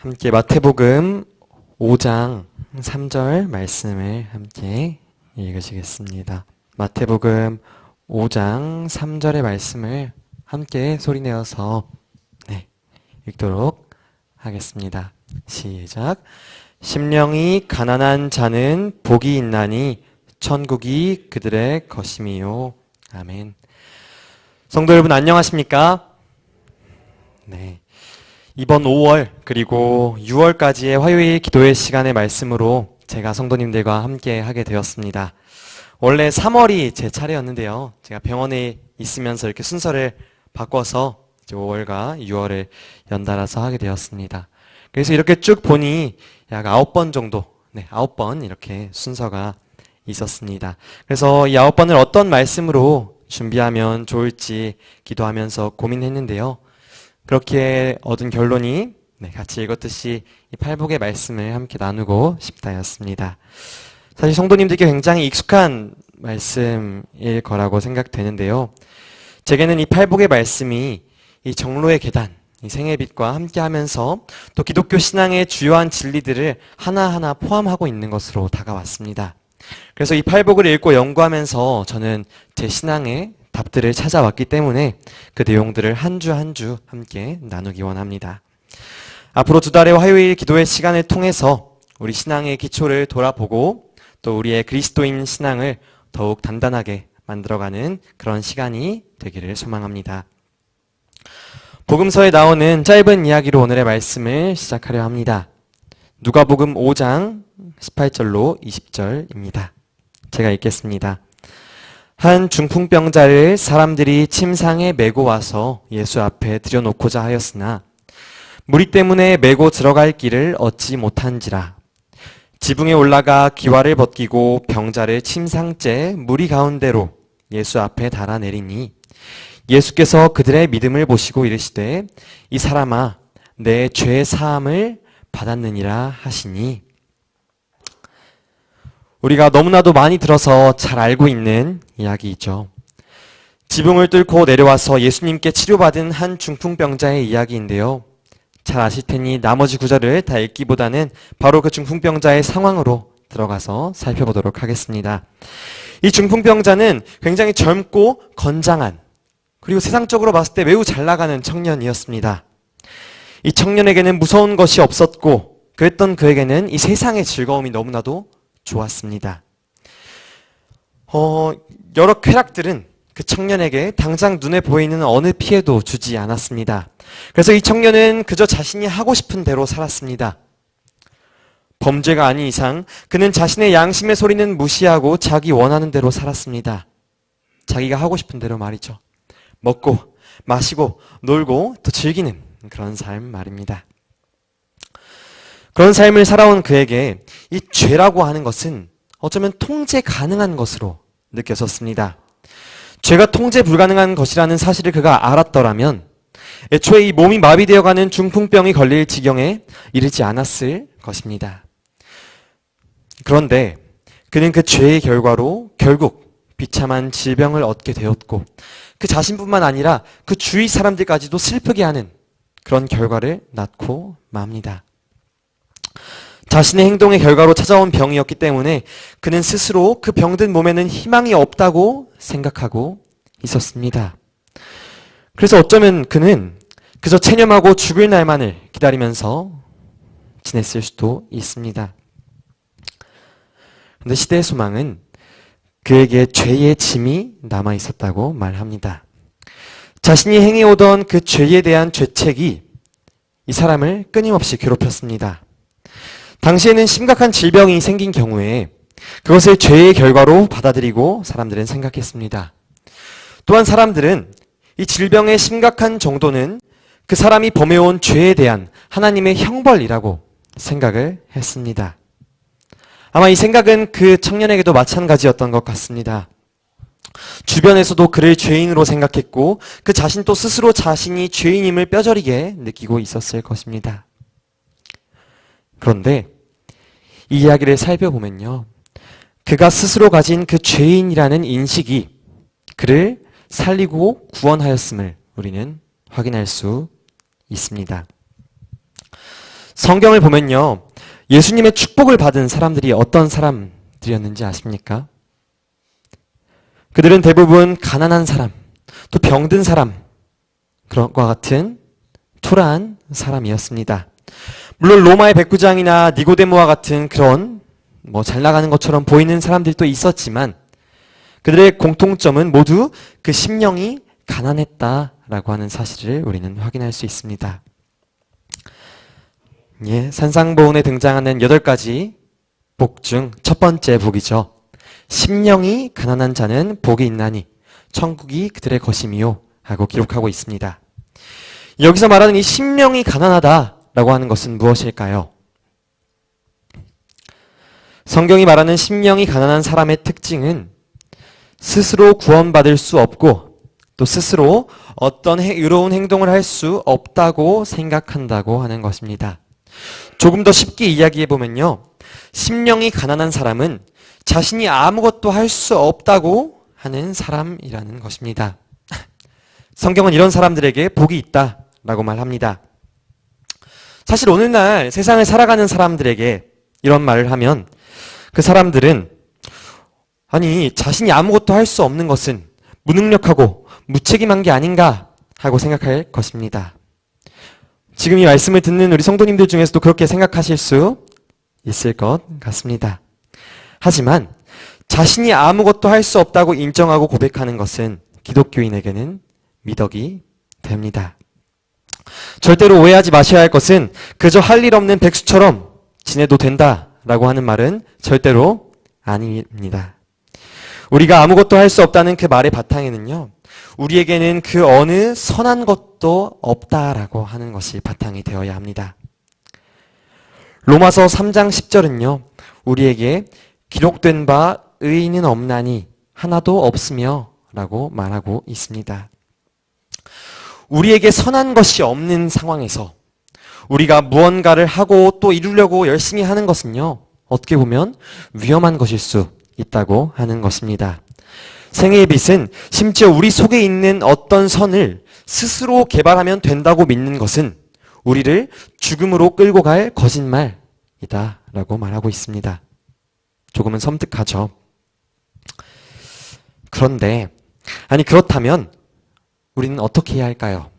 함께 마태복음 5장 3절 말씀을 함께 읽으시겠습니다. 마태복음 5장 3절의 말씀을 함께 소리내어서 네, 읽도록 하겠습니다. 시작. 심령이 가난한 자는 복이 있나니 천국이 그들의 것임이요. 아멘. 성도 여러분 안녕하십니까? 네. 이번 5월 그리고 6월까지의 화요일 기도회 시간의 말씀으로 제가 성도님들과 함께 하게 되었습니다. 원래 3월이 제 차례였는데요. 제가 병원에 있으면서 이렇게 순서를 바꿔서 5월과 6월을 연달아서 하게 되었습니다. 그래서 이렇게 쭉 보니 약 9번 정도, 네, 9번 이렇게 순서가 있었습니다. 그래서 이 9번을 어떤 말씀으로 준비하면 좋을지 기도하면서 고민했는데요. 그렇게 얻은 결론이 네, 같이 읽었듯이 이 팔복의 말씀을 함께 나누고 싶다였습니다. 사실 성도님들께 굉장히 익숙한 말씀일 거라고 생각되는데요. 제게는 이 팔복의 말씀이 이 정로의 계단, 이 생의 빛과 함께 하면서 또 기독교 신앙의 주요한 진리들을 하나하나 포함하고 있는 것으로 다가왔습니다. 그래서 이 팔복을 읽고 연구하면서 저는 제 신앙의 답들을 찾아왔기 때문에 그 내용들을 한 주 한 주 함께 나누기 원합니다. 앞으로 두 달의 화요일 기도의 시간을 통해서 우리 신앙의 기초를 돌아보고 또 우리의 그리스도인 신앙을 더욱 단단하게 만들어가는 그런 시간이 되기를 소망합니다. 복음서에 나오는 짧은 이야기로 오늘의 말씀을 시작하려 합니다. 누가복음 5장 18절로 20절입니다. 제가 읽겠습니다. 한 중풍병자를 사람들이 침상에 메고 와서 예수 앞에 들여놓고자 하였으나 무리 때문에 메고 들어갈 길을 얻지 못한지라. 지붕에 올라가 기와를 벗기고 병자를 침상째 무리 가운데로 예수 앞에 달아내리니 예수께서 그들의 믿음을 보시고 이르시되 이 사람아 내 죄 사함을 받았느니라 하시니 우리가 너무나도 많이 들어서 잘 알고 있는 이야기이죠. 지붕을 뚫고 내려와서 예수님께 치료받은 한 중풍병자의 이야기인데요. 잘 아실 테니 나머지 구절을 다 읽기보다는 바로 그 중풍병자의 상황으로 들어가서 살펴보도록 하겠습니다. 이 중풍병자는 굉장히 젊고 건장한 그리고 세상적으로 봤을 때 매우 잘 나가는 청년이었습니다. 이 청년에게는 무서운 것이 없었고 그랬던 그에게는 이 세상의 즐거움이 너무나도 좋았습니다. 어, 여러 쾌락들은 그 청년에게 당장 눈에 보이는 어느 피해도 주지 않았습니다. 그래서 이 청년은 그저 자신이 하고 싶은 대로 살았습니다. 범죄가 아닌 이상 그는 자신의 양심의 소리는 무시하고 자기 원하는 대로 살았습니다. 자기가 하고 싶은 대로 말이죠. 먹고, 마시고, 놀고, 또 즐기는 그런 삶 말입니다. 그런 삶을 살아온 그에게 이 죄라고 하는 것은 어쩌면 통제 가능한 것으로 느껴졌습니다. 죄가 통제 불가능한 것이라는 사실을 그가 알았더라면 애초에 이 몸이 마비되어가는 중풍병이 걸릴 지경에 이르지 않았을 것입니다. 그런데 그는 그 죄의 결과로 결국 비참한 질병을 얻게 되었고 그 자신뿐만 아니라 그 주위 사람들까지도 슬프게 하는 그런 결과를 낳고 맙니다. 자신의 행동의 결과로 찾아온 병이었기 때문에 그는 스스로 그 병든 몸에는 희망이 없다고 생각하고 있었습니다. 그래서 어쩌면 그는 그저 체념하고 죽을 날만을 기다리면서 지냈을 수도 있습니다. 그런데 시대의 소망은 그에게 죄의 짐이 남아 있었다고 말합니다. 자신이 행해오던 그 죄에 대한 죄책이 이 사람을 끊임없이 괴롭혔습니다. 당시에는 심각한 질병이 생긴 경우에 그것을 죄의 결과로 받아들이고 사람들은 생각했습니다. 또한 사람들은 이 질병의 심각한 정도는 그 사람이 범해온 죄에 대한 하나님의 형벌이라고 생각을 했습니다. 아마 이 생각은 그 청년에게도 마찬가지였던 것 같습니다. 주변에서도 그를 죄인으로 생각했고 그 자신도 스스로 자신이 죄인임을 뼈저리게 느끼고 있었을 것입니다. 그런데 이 이야기를 살펴보면요. 그가 스스로 가진 그 죄인이라는 인식이 그를 살리고 구원하였음을 우리는 확인할 수 있습니다. 성경을 보면요. 예수님의 축복을 받은 사람들이 어떤 사람들이었는지 아십니까? 그들은 대부분 가난한 사람, 또 병든 사람, 그런 것과 같은 초라한 사람이었습니다. 물론 로마의 백부장이나 니고데모와 같은 그런 뭐 잘 나가는 것처럼 보이는 사람들도 있었지만 그들의 공통점은 모두 그 심령이 가난했다라고 하는 사실을 우리는 확인할 수 있습니다. 예, 산상보훈에 등장하는 여덟 가지 복 중 첫 번째 복이죠. 심령이 가난한 자는 복이 있나니 천국이 그들의 것임이요 하고 기록하고 있습니다. 여기서 말하는 이 심령이 가난하다 라고 하는 것은 무엇일까요? 성경이 말하는 심령이 가난한 사람의 특징은 스스로 구원받을 수 없고 또 스스로 어떤 해- 의로운 행동을 할 수 없다고 생각한다고 하는 것입니다. 조금 더 쉽게 이야기해 보면요. 심령이 가난한 사람은 자신이 아무것도 할 수 없다고 하는 사람이라는 것입니다. 성경은 이런 사람들에게 복이 있다 라고 말합니다. 사실 오늘날 세상을 살아가는 사람들에게 이런 말을 하면 그 사람들은 아니 자신이 아무것도 할 수 없는 것은 무능력하고 무책임한 게 아닌가 하고 생각할 것입니다. 지금 이 말씀을 듣는 우리 성도님들 중에서도 그렇게 생각하실 수 있을 것 같습니다. 하지만 자신이 아무것도 할 수 없다고 인정하고 고백하는 것은 기독교인에게는 미덕이 됩니다. 절대로 오해하지 마셔야 할 것은 그저 할 일 없는 백수처럼 지내도 된다 라고 하는 말은 절대로 아닙니다. 우리가 아무것도 할 수 없다는 그 말의 바탕에는요, 우리에게는 그 어느 선한 것도 없다라고 하는 것이 바탕이 되어야 합니다. 로마서 3장 10절은요, 우리에게 기록된 바 의인은 없나니 하나도 없으며 라고 말하고 있습니다. 우리에게 선한 것이 없는 상황에서 우리가 무언가를 하고 또 이루려고 열심히 하는 것은요, 어떻게 보면 위험한 것일 수 있다고 하는 것입니다. 생애의 빛은 심지어 우리 속에 있는 어떤 선을 스스로 개발하면 된다고 믿는 것은 우리를 죽음으로 끌고 갈 거짓말이다 라고 말하고 있습니다. 조금은 섬뜩하죠. 그런데, 아니, 그렇다면 우리는 어떻게 해야 할까요?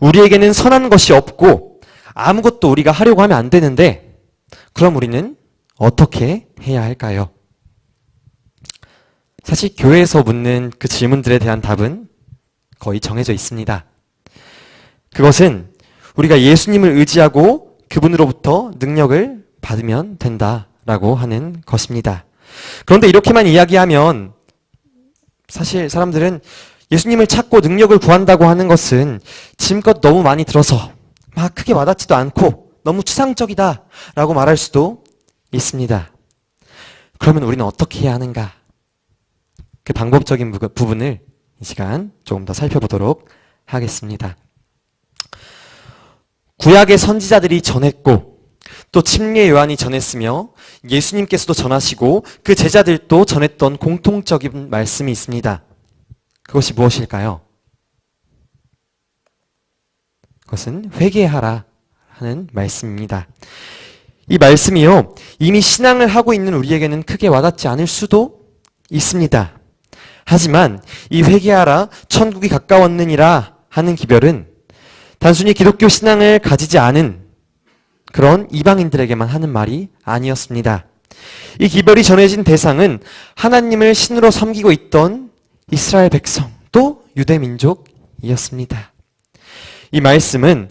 우리에게는 선한 것이 없고 아무것도 우리가 하려고 하면 안 되는데, 그럼 우리는 어떻게 해야 할까요? 사실 교회에서 묻는 그 질문들에 대한 답은 거의 정해져 있습니다. 그것은 우리가 예수님을 의지하고 그분으로부터 능력을 받으면 된다라고 하는 것입니다. 그런데 이렇게만 이야기하면 사실 사람들은 예수님을 찾고 능력을 구한다고 하는 것은 지금껏 너무 많이 들어서 막 크게 와닿지도 않고 너무 추상적이다 라고 말할 수도 있습니다. 그러면 우리는 어떻게 해야 하는가? 그 방법적인 부- 부분을 이 시간 조금 더 살펴보도록 하겠습니다. 구약의 선지자들이 전했고 또 침례 요한이 전했으며 예수님께서도 전하시고 그 제자들도 전했던 공통적인 말씀이 있습니다. 그것이 무엇일까요? 그것은 회개하라 하는 말씀입니다. 이 말씀이요. 이미 신앙을 하고 있는 우리에게는 크게 와닿지 않을 수도 있습니다. 하지만 이 회개하라 천국이 가까웠느니라 하는 기별은 단순히 기독교 신앙을 가지지 않은 그런 이방인들에게만 하는 말이 아니었습니다. 이 기별이 전해진 대상은 하나님을 신으로 섬기고 있던 이스라엘 백성 또 유대 민족이었습니다. 이 말씀은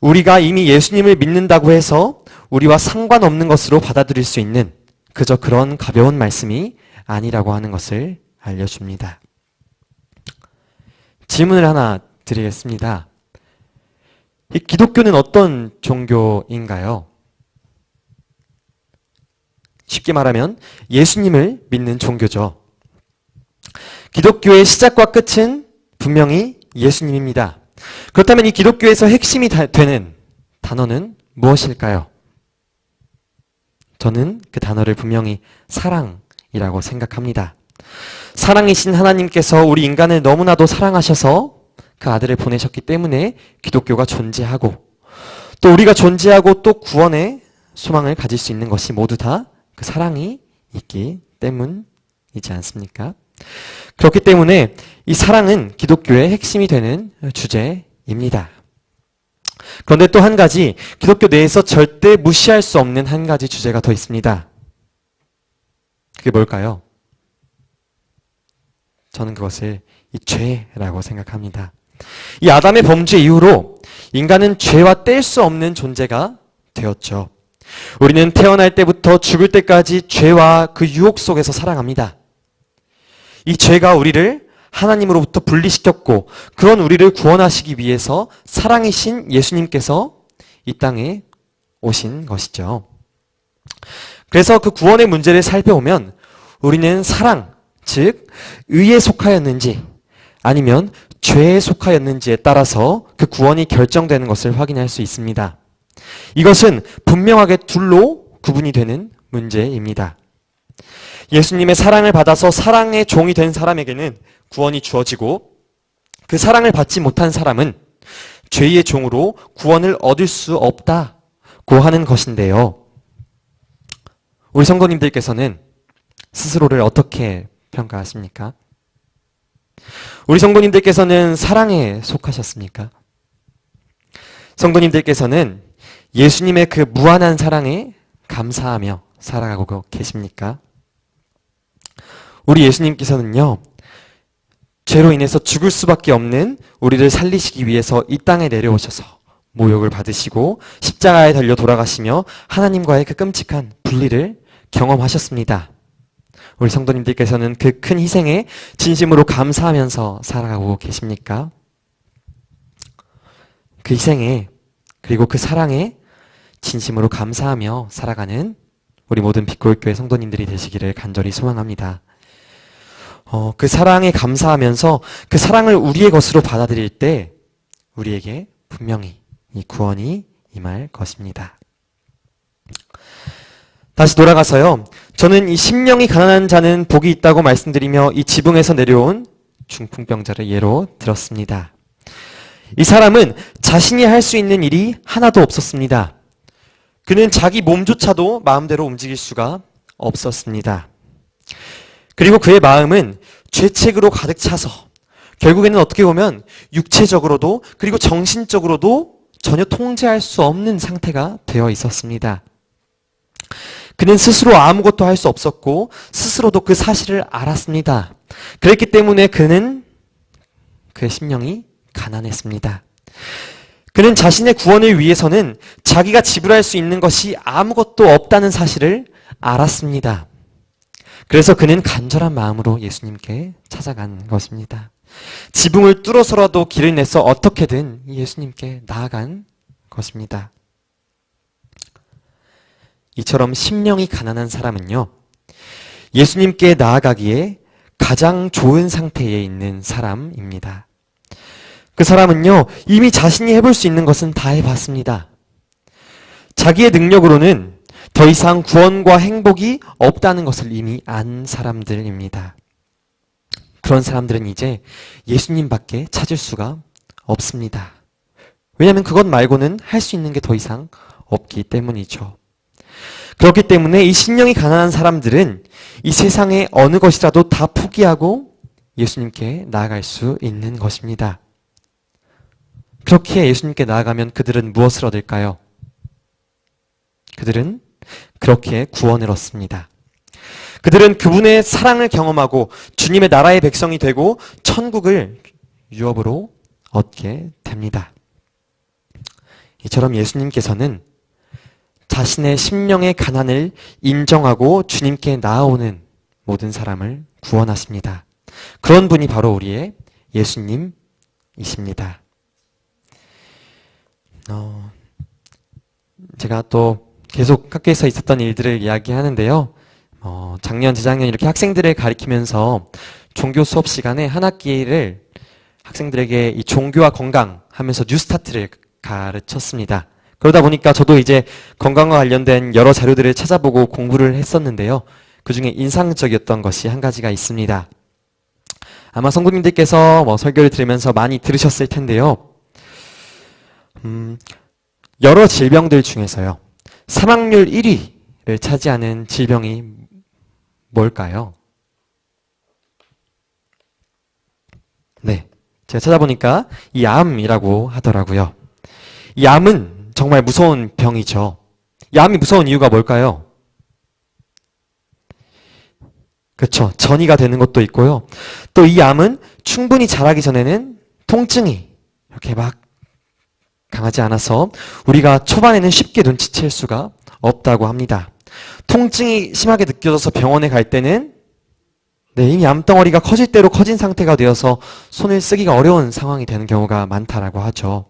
우리가 이미 예수님을 믿는다고 해서 우리와 상관없는 것으로 받아들일 수 있는 그저 그런 가벼운 말씀이 아니라고 하는 것을 알려줍니다. 질문을 하나 드리겠습니다. 이 기독교는 어떤 종교인가요? 쉽게 말하면 예수님을 믿는 종교죠. 기독교의 시작과 끝은 분명히 예수님입니다. 그렇다면 이 기독교에서 핵심이 다- 되는 단어는 무엇일까요? 저는 그 단어를 분명히 사랑이라고 생각합니다. 사랑이신 하나님께서 우리 인간을 너무나도 사랑하셔서 그 아들을 보내셨기 때문에 기독교가 존재하고 또 우리가 존재하고 또 구원의 소망을 가질 수 있는 것이 모두 다 그 사랑이 있기 때문이지 않습니까? 그렇기 때문에 이 사랑은 기독교의 핵심이 되는 주제입니다. 그런데 또 한 가지 기독교 내에서 절대 무시할 수 없는 한 가지 주제가 더 있습니다. 그게 뭘까요? 저는 그것을 이 죄라고 생각합니다. 이 아담의 범죄 이후로 인간은 죄와 뗄 수 없는 존재가 되었죠. 우리는 태어날 때부터 죽을 때까지 죄와 그 유혹 속에서 살아갑니다. 이 죄가 우리를 하나님으로부터 분리시켰고 그런 우리를 구원하시기 위해서 사랑이신 예수님께서 이 땅에 오신 것이죠. 그래서 그 구원의 문제를 살펴보면 우리는 사랑, 즉 의에 속하였는지 아니면 죄에 속하였는지에 따라서 그 구원이 결정되는 것을 확인할 수 있습니다. 이것은 분명하게 둘로 구분이 되는 문제입니다. 예수님의 사랑을 받아서 사랑의 종이 된 사람에게는 구원이 주어지고 그 사랑을 받지 못한 사람은 죄의 종으로 구원을 얻을 수 없다고 하는 것인데요. 우리 성도님들께서는 스스로를 어떻게 평가하십니까? 우리 성도님들께서는 사랑에 속하셨습니까? 성도님들께서는 예수님의 그 무한한 사랑에 감사하며 살아가고 계십니까? 우리 예수님께서는요, 죄로 인해서 죽을 수밖에 없는 우리를 살리시기 위해서 이 땅에 내려오셔서 모욕을 받으시고 십자가에 달려 돌아가시며 하나님과의 그 끔찍한 분리를 경험하셨습니다. 우리 성도님들께서는 그 큰 희생에 진심으로 감사하면서 살아가고 계십니까? 그 희생에 그리고 그 사랑에 진심으로 감사하며 살아가는 우리 모든 빛골교회 성도님들이 되시기를 간절히 소망합니다. 어, 그 사랑에 감사하면서 그 사랑을 우리의 것으로 받아들일 때 우리에게 분명히 이 구원이 임할 것입니다. 다시 돌아가서요. 저는 이 심령이 가난한 자는 복이 있다고 말씀드리며 이 지붕에서 내려온 중풍병자를 예로 들었습니다. 이 사람은 자신이 할 수 있는 일이 하나도 없었습니다. 그는 자기 몸조차도 마음대로 움직일 수가 없었습니다. 그리고 그의 마음은 죄책으로 가득 차서 결국에는 어떻게 보면 육체적으로도 그리고 정신적으로도 전혀 통제할 수 없는 상태가 되어 있었습니다. 그는 스스로 아무것도 할 수 없었고 스스로도 그 사실을 알았습니다. 그랬기 때문에 그는 그의 심령이 가난했습니다. 그는 자신의 구원을 위해서는 자기가 지불할 수 있는 것이 아무것도 없다는 사실을 알았습니다. 그래서 그는 간절한 마음으로 예수님께 찾아간 것입니다. 지붕을 뚫어서라도 길을 내서 어떻게든 예수님께 나아간 것입니다. 이처럼 심령이 가난한 사람은요, 예수님께 나아가기에 가장 좋은 상태에 있는 사람입니다. 그 사람은요, 이미 자신이 해볼 수 있는 것은 다 해봤습니다. 자기의 능력으로는 더 이상 구원과 행복이 없다는 것을 이미 안 사람들입니다. 그런 사람들은 이제 예수님밖에 찾을 수가 없습니다. 왜냐하면 그것 말고는 할 수 있는 게 더 이상 없기 때문이죠. 그렇기 때문에 이 신령이 가난한 사람들은 이 세상의 어느 것이라도 다 포기하고 예수님께 나아갈 수 있는 것입니다. 그렇게 예수님께 나아가면 그들은 무엇을 얻을까요? 그들은 그렇게 구원을 얻습니다. 그들은 그분의 사랑을 경험하고 주님의 나라의 백성이 되고 천국을 유업으로 얻게 됩니다. 이처럼 예수님께서는 자신의 심령의 가난을 인정하고 주님께 나아오는 모든 사람을 구원하십니다. 그런 분이 바로 우리의 예수님이십니다. 어, 제가 또 계속 학교에서 있었던 일들을 이야기하는데요. 어, 작년, 재작년 이렇게 학생들을 가리키면서 종교 수업 시간에 한 학기를 학생들에게 이 종교와 건강 하면서 뉴스타트를 가르쳤습니다. 그러다 보니까 저도 이제 건강과 관련된 여러 자료들을 찾아보고 공부를 했었는데요. 그 중에 인상적이었던 것이 한 가지가 있습니다. 아마 성도님들께서 뭐 설교를 들으면서 많이 들으셨을 텐데요. 음, 여러 질병들 중에서요. 사망률 1위를 차지하는 질병이 뭘까요? 네. 제가 찾아보니까 이 암이라고 하더라고요. 이 암은 정말 무서운 병이죠. 이 암이 무서운 이유가 뭘까요? 그렇죠. 전이가 되는 것도 있고요. 또 이 암은 충분히 자라기 전에는 통증이 이렇게 막 강하지 않아서 우리가 초반에는 쉽게 눈치챌 수가 없다고 합니다. 통증이 심하게 느껴져서 병원에 갈 때는 네, 이미 암덩어리가 커질 대로 커진 상태가 되어서 손을 쓰기가 어려운 상황이 되는 경우가 많다라고 하죠.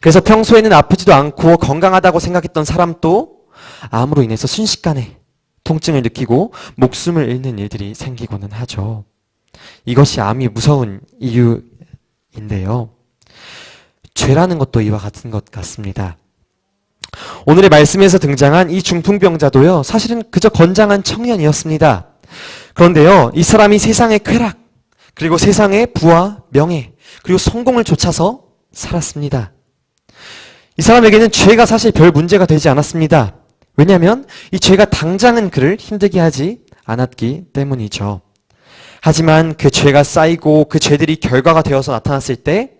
그래서 평소에는 아프지도 않고 건강하다고 생각했던 사람도 암으로 인해서 순식간에 통증을 느끼고 목숨을 잃는 일들이 생기고는 하죠. 이것이 암이 무서운 이유인데요. 죄라는 것도 이와 같은 것 같습니다. 오늘의 말씀에서 등장한 이 중풍병자도요, 사실은 그저 건장한 청년이었습니다. 그런데요, 이 사람이 세상의 쾌락, 그리고 세상의 부와 명예, 그리고 성공을 쫓아서 살았습니다. 이 사람에게는 죄가 사실 별 문제가 되지 않았습니다. 왜냐하면 이 죄가 당장은 그를 힘들게 하지 않았기 때문이죠. 하지만 그 죄가 쌓이고 그 죄들이 결과가 되어서 나타났을 때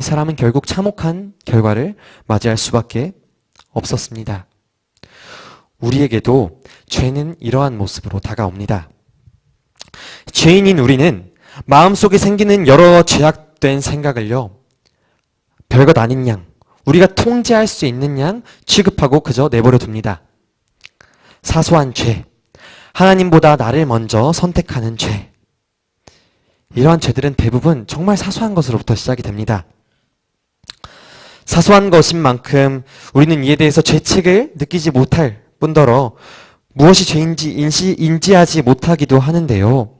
이 사람은 결국 참혹한 결과를 맞이할 수밖에 없었습니다. 우리에게도 죄는 이러한 모습으로 다가옵니다. 죄인인 우리는 마음속에 생기는 여러 죄악된 생각을요, 별것 아닌 양, 우리가 통제할 수 있는 양 취급하고 그저 내버려 둡니다. 사소한 죄, 하나님보다 나를 먼저 선택하는 죄. 이러한 죄들은 대부분 정말 사소한 것으로부터 시작이 됩니다. 사소한 것인 만큼 우리는 이에 대해서 죄책을 느끼지 못할 뿐더러 무엇이 죄인지 인지, 인지하지 못하기도 하는데요.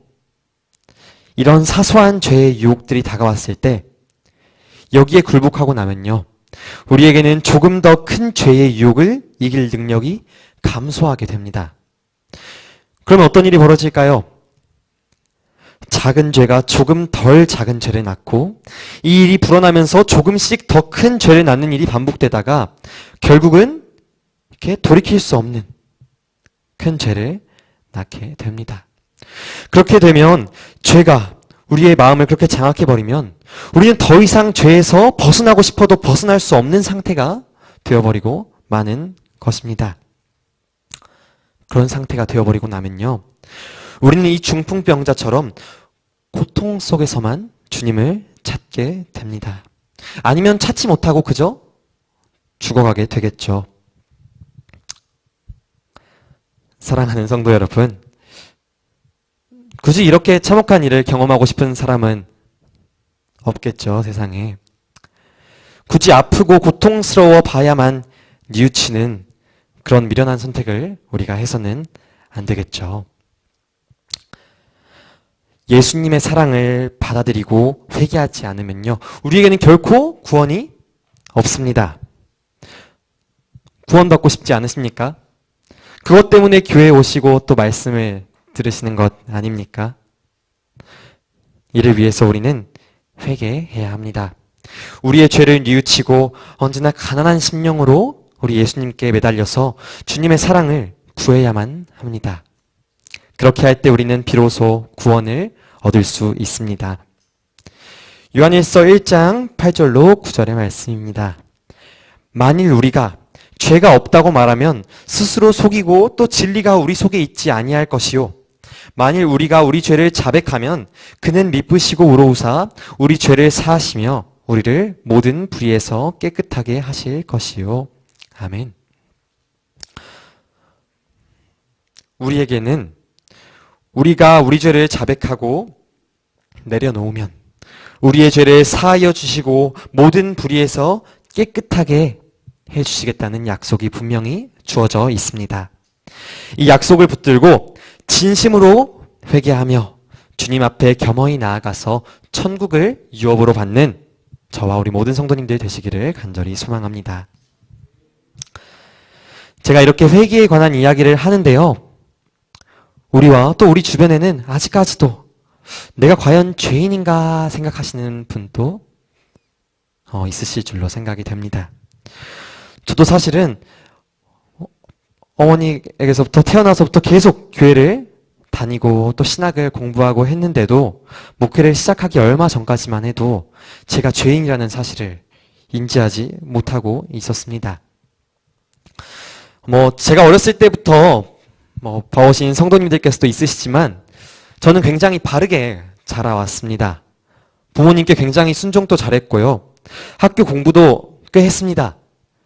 이런 사소한 죄의 유혹들이 다가왔을 때 여기에 굴복하고 나면요. 우리에게는 조금 더 큰 죄의 유혹을 이길 능력이 감소하게 됩니다. 그러면 어떤 일이 벌어질까요? 작은 죄가 조금 덜 작은 죄를 낳고 이 일이 불어나면서 조금씩 더 큰 죄를 낳는 일이 반복되다가 결국은 이렇게 돌이킬 수 없는 큰 죄를 낳게 됩니다. 그렇게 되면 죄가 우리의 마음을 그렇게 장악해버리면 우리는 더 이상 죄에서 벗어나고 싶어도 벗어날 수 없는 상태가 되어버리고 마는 것입니다. 그런 상태가 되어버리고 나면요. 우리는 이 중풍병자처럼 고통 속에서만 주님을 찾게 됩니다. 아니면 찾지 못하고 그저 죽어가게 되겠죠. 사랑하는 성도 여러분, 굳이 이렇게 참혹한 일을 경험하고 싶은 사람은 없겠죠, 세상에. 굳이 아프고 고통스러워 봐야만 뉘우치는 그런 미련한 선택을 우리가 해서는 안 되겠죠. 예수님의 사랑을 받아들이고 회개하지 않으면요. 우리에게는 결코 구원이 없습니다. 구원 받고 싶지 않으십니까? 그것 때문에 교회에 오시고 또 말씀을 들으시는 것 아닙니까? 이를 위해서 우리는 회개해야 합니다. 우리의 죄를 뉘우치고 언제나 가난한 심령으로 우리 예수님께 매달려서 주님의 사랑을 구해야만 합니다. 그렇게 할 때 우리는 비로소 구원을 얻을 수 있습니다. 요한일서 1장 8절로 9절의 말씀입니다. 만일 우리가 죄가 없다고 말하면 스스로 속이고 또 진리가 우리 속에 있지 아니할 것이요. 만일 우리가 우리 죄를 자백하면 그는 미쁘시고 우로우사 우리 죄를 사하시며 우리를 모든 불의에서 깨끗하게 하실 것이요. 아멘. 우리에게는 우리가 우리 죄를 자백하고 내려놓으면 우리의 죄를 사하여 주시고 모든 불의에서 깨끗하게 해 주시겠다는 약속이 분명히 주어져 있습니다. 이 약속을 붙들고 진심으로 회개하며 주님 앞에 겸허히 나아가서 천국을 유업으로 받는 저와 우리 모든 성도님들 되시기를 간절히 소망합니다. 제가 이렇게 회개에 관한 이야기를 하는데요. 우리와 또 우리 주변에는 아직까지도 내가 과연 죄인인가 생각하시는 분도 어, 있으실 줄로 생각이 됩니다. 저도 사실은 어, 어머니에게서부터 태어나서부터 계속 교회를 다니고 또 신학을 공부하고 했는데도 목회를 시작하기 얼마 전까지만 해도 제가 죄인이라는 사실을 인지하지 못하고 있었습니다. 뭐 제가 어렸을 때부터 뭐 봐오신 성도님들께서도 있으시지만 저는 굉장히 바르게 자라왔습니다. 부모님께 굉장히 순종도 잘했고요. 학교 공부도 꽤 했습니다.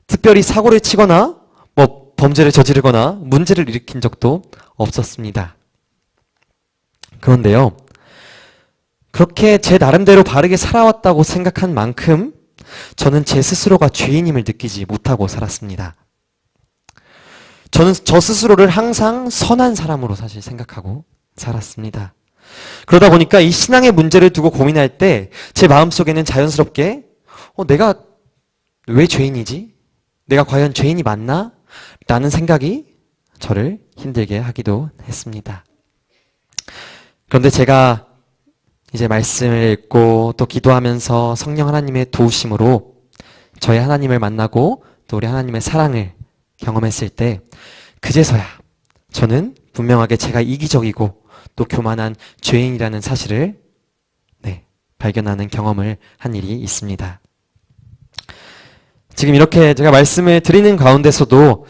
특별히 사고를 치거나 뭐 범죄를 저지르거나 문제를 일으킨 적도 없었습니다. 그런데요. 그렇게 제 나름대로 바르게 살아왔다고 생각한 만큼 저는 제 스스로가 죄인임을 느끼지 못하고 살았습니다. 저는 저 스스로를 항상 선한 사람으로 사실 생각하고 살았습니다. 그러다 보니까 이 신앙의 문제를 두고 고민할 때 제 마음속에는 자연스럽게 어, 내가 왜 죄인이지? 내가 과연 죄인이 맞나? 라는 생각이 저를 힘들게 하기도 했습니다. 그런데 제가 이제 말씀을 읽고 또 기도하면서 성령 하나님의 도우심으로 저희 하나님을 만나고 또 우리 하나님의 사랑을 경험했을 때 그제서야 저는 분명하게 제가 이기적이고 또 교만한 죄인이라는 사실을 네, 발견하는 경험을 한 일이 있습니다. 지금 이렇게 제가 말씀을 드리는 가운데서도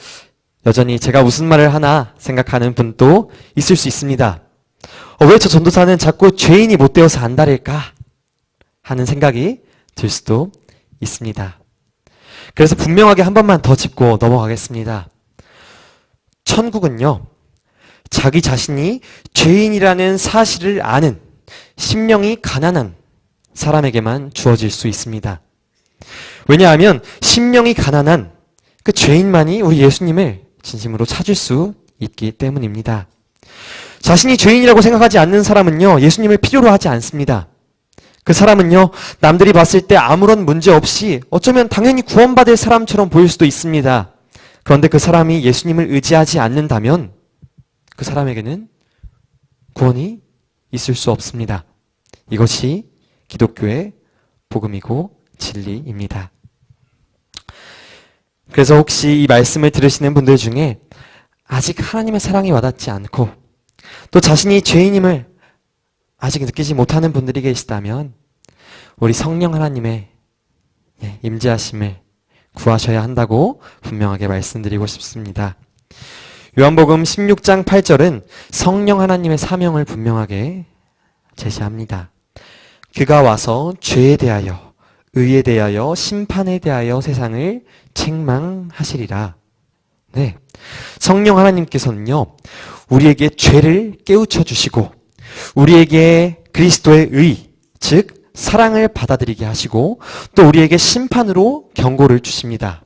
여전히 제가 무슨 말을 하나 생각하는 분도 있을 수 있습니다. 어, 왜저 전도사는 자꾸 죄인이 못 되어서 안달일까? 하는 생각이 들 수도 있습니다. 그래서 분명하게 한 번만 더 짚고 넘어가겠습니다. 천국은요, 자기 자신이 죄인이라는 사실을 아는 심령이 가난한 사람에게만 주어질 수 있습니다. 왜냐하면 심령이 가난한 그 죄인만이 우리 예수님을 진심으로 찾을 수 있기 때문입니다. 자신이 죄인이라고 생각하지 않는 사람은요, 예수님을 필요로 하지 않습니다. 그 사람은요, 남들이 봤을 때 아무런 문제 없이 어쩌면 당연히 구원받을 사람처럼 보일 수도 있습니다. 그런데 그 사람이 예수님을 의지하지 않는다면 그 사람에게는 구원이 있을 수 없습니다. 이것이 기독교의 복음이고 진리입니다. 그래서 혹시 이 말씀을 들으시는 분들 중에 아직 하나님의 사랑이 와닿지 않고 또 자신이 죄인임을 아직 느끼지 못하는 분들이 계시다면 우리 성령 하나님의 예, 임재하심을 구하셔야 한다고 분명하게 말씀드리고 싶습니다. 요한복음 16장 8절은 성령 하나님의 사명을 분명하게 제시합니다. 그가 와서 죄에 대하여, 의에 대하여, 심판에 대하여 세상을 책망하시리라. 네. 성령 하나님께서는요, 우리에게 죄를 깨우쳐 주시고, 우리에게 그리스도의 의, 즉, 사랑을 받아들이게 하시고, 또 우리에게 심판으로 경고를 주십니다.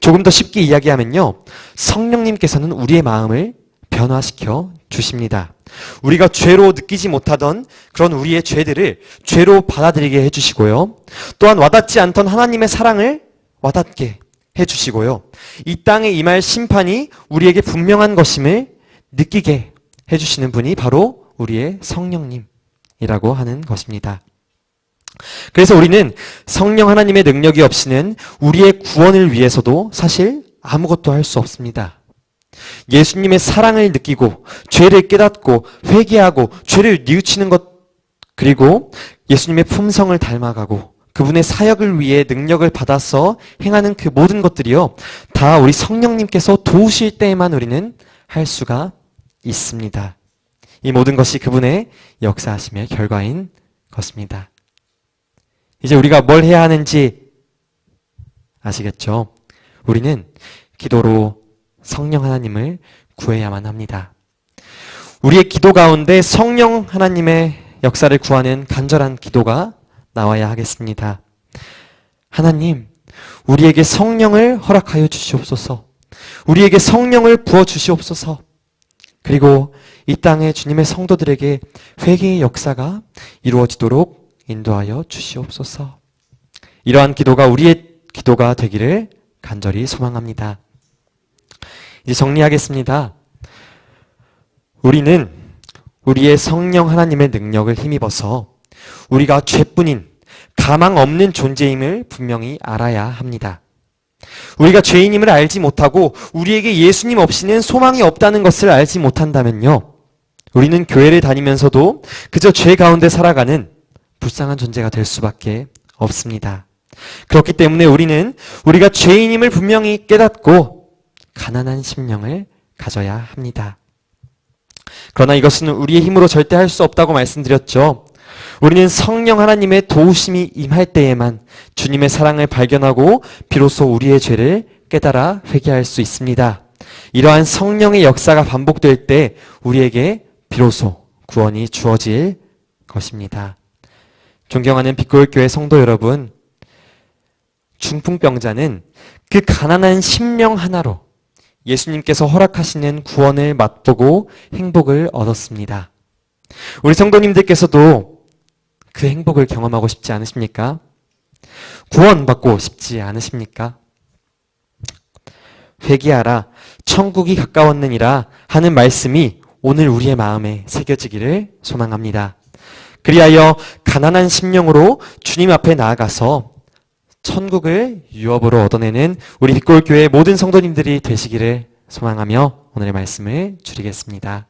조금 더 쉽게 이야기하면요. 성령님께서는 우리의 마음을 변화시켜 주십니다. 우리가 죄로 느끼지 못하던 그런 우리의 죄들을 죄로 받아들이게 해주시고요. 또한 와닿지 않던 하나님의 사랑을 와닿게 해주시고요. 이 땅에 임할 심판이 우리에게 분명한 것임을 느끼게 해주시는 분이 바로 우리의 성령님이라고 하는 것입니다. 그래서 우리는 성령 하나님의 능력이 없이는 우리의 구원을 위해서도 사실 아무것도 할 수 없습니다. 예수님의 사랑을 느끼고 죄를 깨닫고 회개하고 죄를 뉘우치는 것 그리고 예수님의 품성을 닮아가고 그분의 사역을 위해 능력을 받아서 행하는 그 모든 것들이요 다 우리 성령님께서 도우실 때에만 우리는 할 수가 있습니다. 이 모든 것이 그분의 역사하심의 결과인 것입니다. 이제 우리가 뭘 해야 하는지 아시겠죠? 우리는 기도로 성령 하나님을 구해야만 합니다. 우리의 기도 가운데 성령 하나님의 역사를 구하는 간절한 기도가 나와야 하겠습니다. 하나님, 우리에게 성령을 허락하여 주시옵소서. 우리에게 성령을 부어 주시옵소서. 그리고 이 땅에 주님의 성도들에게 회개의 역사가 이루어지도록 인도하여 주시옵소서. 이러한 기도가 우리의 기도가 되기를 간절히 소망합니다. 이제 정리하겠습니다. 우리는 우리의 성령 하나님의 능력을 힘입어서 우리가 죄뿐인 가망 없는 존재임을 분명히 알아야 합니다. 우리가 죄인임을 알지 못하고 우리에게 예수님 없이는 소망이 없다는 것을 알지 못한다면요. 우리는 교회를 다니면서도 그저 죄 가운데 살아가는 불쌍한 존재가 될 수밖에 없습니다. 그렇기 때문에 우리는 우리가 죄인임을 분명히 깨닫고 가난한 심령을 가져야 합니다. 그러나 이것은 우리의 힘으로 절대 할 수 없다고 말씀드렸죠. 우리는 성령 하나님의 도우심이 임할 때에만 주님의 사랑을 발견하고 비로소 우리의 죄를 깨달아 회개할 수 있습니다. 이러한 성령의 역사가 반복될 때 우리에게 비로소 구원이 주어질 것입니다. 존경하는 빛골교회 성도 여러분, 중풍병자는 그 가난한 심령 하나로 예수님께서 허락하시는 구원을 맛보고 행복을 얻었습니다. 우리 성도님들께서도 그 행복을 경험하고 싶지 않으십니까? 구원받고 싶지 않으십니까? 회개하라, 천국이 가까웠느니라 하는 말씀이 오늘 우리의 마음에 새겨지기를 소망합니다. 그리하여 가난한 심령으로 주님 앞에 나아가서 천국을 유업으로 얻어내는 우리 빛골교회 모든 성도님들이 되시기를 소망하며 오늘의 말씀을 줄이겠습니다.